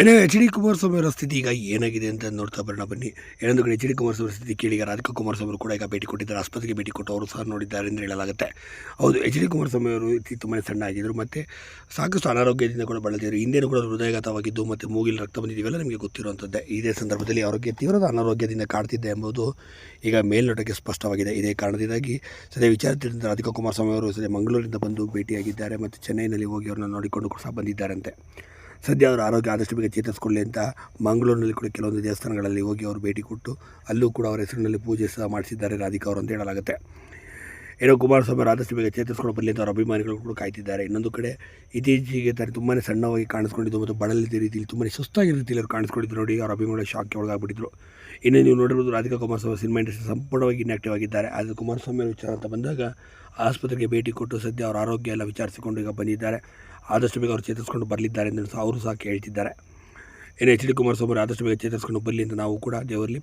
ಇನ್ನು H D Kumaraswamy ಅವರ ಸ್ಥಿತಿ ಈಗ ಏನಾಗಿದೆ ಅಂತ ನೋಡ್ತಾ ಬರೋಣ ಬನ್ನಿ. ಏನೊಂದು ಕಡೆ ಎಚ್ ಡಿ ಕುಮಾರಸ್ವಾಮಿ ಸ್ಥಿತಿ ಕೇಳಿ ರಾಧಿಕಾ ಕುಮಾರಸ್ವಾಮಿ ಅವರು ಕೂಡ ಈಗ ಭೇಟಿ ಕೊಟ್ಟಿದ್ದಾರೆ. ಆಸ್ಪತ್ರೆಗೆ ಭೇಟಿ ಕೊಟ್ಟು ಅವರು ಸಹ ನೋಡಿದ್ದಾರೆ ಎಂದು ಹೇಳಲಾಗುತ್ತೆ. ಹೌದು, ಎಚ್ ಡಿ ಕುಮಾರಸ್ವಾಮಿ ಅವರು ತುಂಬಾ ಸಣ್ಣ ಆಗಿದ್ದರು ಮತ್ತು ಸಾಕಷ್ಟು ಅನಾರೋಗ್ಯದಿಂದ ಕೂಡ ಬಳಲಿದ್ರು ಹಿಂದೇನು ಕೂಡ ಹೃದಯಘಾತವಾಗಿದ್ದು, ಮತ್ತು ಮೂಗಿಲ್ ರಕ್ತ ಬಂದಿದ್ದೀವಲ್ಲ ನಿಮಗೆ ಗೊತ್ತಿರುವಂಥದ್ದೇ. ಇದೇ ಸಂದರ್ಭದಲ್ಲಿ ಆರೋಗ್ಯ ತೀವ್ರದ ಅನಾರೋಗ್ಯದಿಂದ ಕಾಡ್ತಿದ್ದೆ ಎಂಬುದು ಈಗ ಮೇಲ್ನೋಟಕ್ಕೆ ಸ್ಪಷ್ಟವಾಗಿದೆ. ಇದೇ ಕಾರಣದಿಂದಾಗಿ ಸದ್ಯ ವಿಚಾರ ತಿಳಿದ ರಾಧಿಕಾ ಕುಮಾರಸ್ವಾಮಿ ಅವರು ಸದ್ಯ ಮಂಗಳೂರಿಂದ ಬಂದು ಭೇಟಿಯಾಗಿದ್ದಾರೆ, ಮತ್ತು ಚೆನ್ನೈನಲ್ಲಿ ಹೋಗಿ ಅವರನ್ನು ನೋಡಿಕೊಂಡು ಕೂಡ ಸಹ ಬಂದಿದ್ದಾರಂತೆ. ಸದ್ಯ ಅವರ ಆರೋಗ್ಯ ಆದಷ್ಟು ಬೇಗ ಚೇತರಿಸ್ಕೊಳ್ಳಿ ಅಂತ ಮಂಗಳೂರಿನಲ್ಲಿ ಕೂಡ ಕೆಲವೊಂದು ದೇವಸ್ಥಾನಗಳಲ್ಲಿ ಹೋಗಿ ಅವರು ಭೇಟಿ ಕೊಟ್ಟು ಅಲ್ಲೂ ಕೂಡ ಅವರ ಹೆಸರಿನಲ್ಲಿ ಪೂಜೆ ಸಹ ಮಾಡಿಸಿದ್ದಾರೆ ರಾಧಿಕಾ ಅವರು ಅಂತ ಹೇಳಲಾಗುತ್ತೆ. ಏನೋ ಕುಮಾರಸ್ವಾಮಿ ಆದಷ್ಟು ಬೇಗ ಚೇತರಿಸ್ಕೊಂಡು ಬರಲಿ ಅಂತ ಅವರ ಅಭಿಮಾನಿಗಳು ಕೂಡ ಕಾಯ್ತಿದ್ದಾರೆ. ಇನ್ನೊಂದು ಕಡೆ ಇತ್ತೀಚೆಗೆ ತಾನು ತುಂಬಾ ಸಣ್ಣವಾಗಿ ಕಾಣಿಸ್ಕೊಂಡಿದ್ದು ಮತ್ತು ಬಡಲಿದ್ದ ರೀತಿಯಲ್ಲಿ ತುಂಬಾ ಸುಸ್ತಾಗಿ ರೀತಿಯಲ್ಲಿ ಅವರು ಕಾಣಿಸ್ಕೊಂಡಿದ್ದು ನೋಡಿ, ಅವರ ಅಭಿಮಾನಿಗಳು ಶಾಕ್ಗೆ ಒಳಗಾಗ್ಬಿಟ್ಟಿದ್ರು. ಇನ್ನು ನೀವು ನೋಡಿರೋದು ರಾಧಿಕಾ ಕುಮಾರಸ್ವಾಮಿ ಸಿನಿಮಾ ಇಂಡಸ್ಟ್ರಿ ಸಂಪೂರ್ಣವಾಗಿ ಇನ್ಆಕ್ಟಿವ್ ಆಗಿದ್ದಾರೆ. ಆದರೆ ಕುಮಾರಸ್ವಾಮಿ ಅವರ ವಿಚಾರ ಅಂತ ಬಂದಾಗ ಆಸ್ಪತ್ರೆಗೆ ಭೇಟಿ ಕೊಟ್ಟು ಸದ್ಯ ಅವರ ಆರೋಗ್ಯ ಎಲ್ಲ ವಿಚಾರಿಸಿಕೊಂಡು ಈಗ ಬಂದಿದ್ದಾರೆ. ಆದಷ್ಟು ಬೇಗ ಅವರು ಚೇತರಿಸ್ಕೊಂಡು ಬರಲಿದ್ದಾರೆ ಸಹ ಅವರು ಸಹ ಕೇಳ್ತಿದ್ದಾರೆ. ಇನ್ನು ಎಚ್ ಡಿ ಕುಮಾರಸ್ವಾಮಿ ಆದಷ್ಟು ಬೇಗ ಚೇತರಿಸ್ಕೊಂಡು ಬರಲಿ ಅಂತ ನಾವು ಕೂಡ ದೇವರಲ್ಲಿ